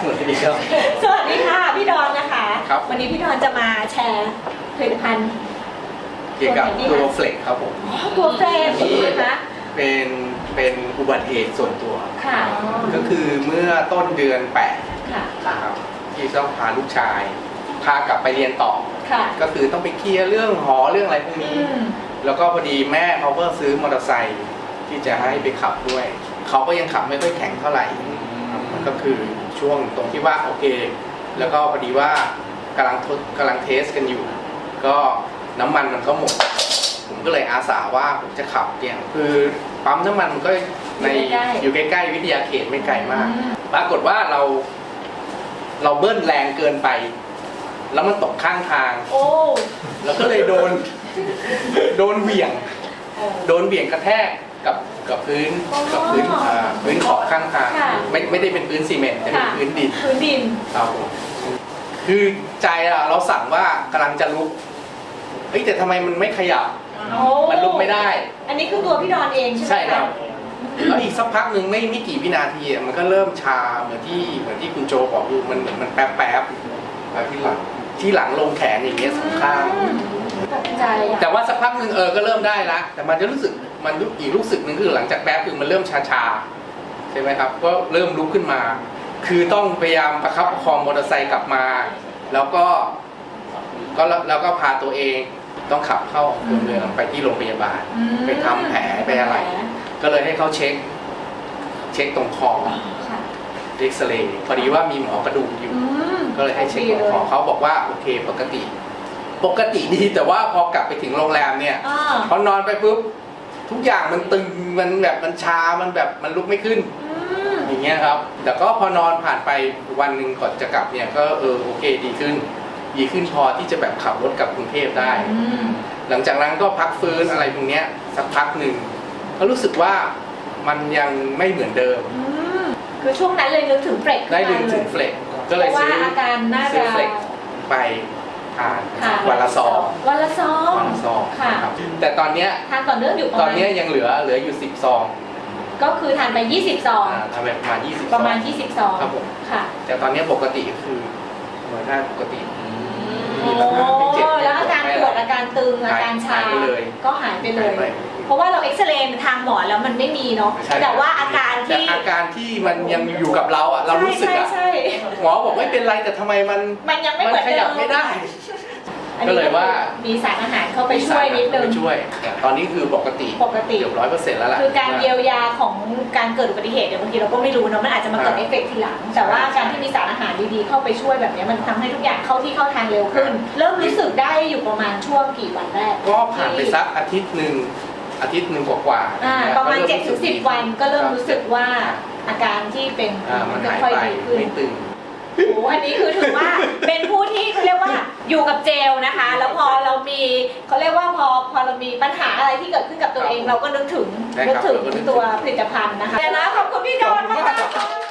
สวัสดีครับ สวัสดีค่ะ พี่ดอนนะคะ ครับ วันนี้พี่ดอนจะมาแชร์ผลิตภัณฑ์เกี่ยวกับตัวเฟล็กครับผมตัวเฟรมนะคะ เป็นเป็นอุบัติเหตุส่วนตัวค่ะก็คือเมื่อต้นเดือน8ค่ะนะครับที่ต้องพาลูกชาย พากลับไปเรียนต่อค่ะก็คือต้องไปเคลียร์เรื่องหอเรื่องอะไรพวกอืนี้มแล้วก็พอดีแม่เขาก็ซื้อมอเตอร์ไซค์ที่จะให้ไปขับด้วย เขาก็ยังขับไม่ค่อยแข็งเท่าไหร่ครับมันก็คือ ช่วงตรงที่ว่าโอเค แล้วก็พอดีว่ากำลังทดกำลังเทสกันอยู่ ก็น้ำมันมันก็หมด ผมก็เลยอาสาว่าผมจะขับเนี่ยคือปั๊มน้ำมันมันก็ในอยู่ใกล้ๆวิทยาเขตไม่ไกลมากอืปรากฏว่าเรา เราเบิ้ลแรงเกินไป แล้วมันตกข้างทาง โอ้แล้วก็เลยโดน โดนเหวี่ยงเออโดนเบี่ยงกระแทก กับกับพื้นอ๋อกับพื้นอ่าพื้นขอบข้างทางค่ะ ไม่ไม่ได้เป็นพื้นซีเมนต์แต่เป็นค่ะพื้นดินพื้นดิน ครับผมคือใจอะเราสั่งว่ากำลังจะลุกเฮ้ยแต่ทำไมมันไม่ขยับโอ้มันลุกไม่ได้ อันนี้คือตัวพี่ดอนเองใช่ไหมใช่ครับะแล้วอีกสักพักหนึ่งไม่ไม่กี่วินาทีอะมันก็เริ่มชาเหมือนที่เหมือนที่คุณโจบอกอยู่มันเหมือนมันแป๊บแป๊บๆแบบที่หลังที่หลังลงแขนอย่างเงี้ยสองข้าง อืมตกใจอะแต่ว่าสักพักหนึ่งเออก็เริ่มได้ละแต่มันจะรู้สึก มันอีกรู้สึกหนึ่งคือหลังจากแป๊บคือมันเริ่มชาชาๆใช่ไหมครับ ก็เริ่มลุกขึ้นมา คือต้องพยายามประคับประคองมอเตอร์ไซค์กลับมา แล้วก็ก็แล้วแล้วก็พาตัวเองต้องขับเข้าอำเภอเมืองไปที่โรงพยาบาลอืมไปทำแผลไปอะไร ก็เลยให้เขาเช็ค เช็คตรงคอค่ะเอ็กซเรย์พอดีว่ามีหมอกระดูกอยู่อืมก็เลยให้เช็คตรงคอเขาบอกว่าโอเคปกติ ปกติดีแต่ว่าพอกลับไปถึงโรงแรมเนี่ยอ่าพอนอนไปปุ๊บ ทุกอย่างมันตึงมันแบบมันชา มันแบบมันลุกไม่ขึ้นอืมอย่างเงี้ยครับ แต่ก็พอนอนผ่านไปวันหนึ่งก่อนจะกลับเนี่ยก็เออโอเคดีขึ้น ดีขึ้นพอที่จะแบบขับรถกลับกรุงเทพได้อืมหลังจากนั้นก็พักฟื้นอะไรพวกเนี้ยสักพักหนึ่งก็รู้สึกว่ามันยังไม่เหมือนเดิมอืมคือช่วงนั้นเลยนึกถึงเฟรกขึ้นได้มาดึงถึงเฟลกก็เลยเพราะว่าซื้ออาการน่าซื้จะ อเฟลกไป ทานค่ะวันละซองวันละซองวันละซองค่ะครับแต่ตอนเนี้ยทานต่อเนื่องอยู่ประตอมานณเนี้ยยังเหลือเหลืออยู่สิบซองก็คือทานไป 20ซองอ่าทำไปประมาณยี่สิบประมาณ 20ซองครับผมค่ะแต่ตอนนี้ปกติก็คือเหมือนได้ปกติโอ้ไม่เจ็บไม่แล้วอา การไม่ปอะไรวดอาการตึงอาการชาหายไปเลยก็หายไปเลหายยไปเพราะว่าเราเอ็กซเรย์ทางหมอแล้วมันไม่มีเนาะใช่แต่ว่าอาการแต่ที่อาการที่มันยังอยู่กับเราอะเรารู้สึกใช่อะใช่ใช่หมอบอกไม่เป็นไรแต่ทำไมมันมันยังไม่เหมือนขเดิยับม ไม่ได้ อันก็นี้เลยว่า มีสารอาหารเข้าไปช่วยนิดนึง ไปช่วยแต่ตอนนี้คือปกติปกติ เกือบร้อยเปอร์เซ็นต์แล้วล่ะ คือการเยียวยาของการเกิดอุบัติเหตุเนี่ยบางทีเราก็ไม่รู้เนอะมันอาจจะมาเกิดอ่าเอฟเฟกต์ทีหลัง แต่ว่าการที่มีสารอาหารดีๆเข้าไปช่วยแบบเนี้ยมันทำให้ทุกอย่างเข้าที่เข้าทางเร็วขึ้น เริ่มรู้สึกได้อยู่ประมาณช่วงกี่วันแรกก็ผ่านไปสักอาทิตย์หนึ่งอาทิตย์หนึ่งกว่าๆอ่านะประมาณก็7จ็ดเถึงสิบวันก็เริ่มรู้สึกว่าครับอาการที่เป็นอ่ามันหายค่อยไปๆดีขึ้น ไม่ตึง โอ้โหอันนี้คือถือว่าเป็นผู้ที่เขาเรียกว่าอยู่กับเจลนะคะ แล้วพอเรามีเขาเรียกว่าพอพอเรามีปัญหาอะไรที่เกิดขึ้นกับตัวเองครับเราก็นึกถึงใช่นึกครับถึงเราก็นึกถึง ตัวผลิตภัณฑ์นะคะแต่นะขอบคุณพี่ดอนมากๆ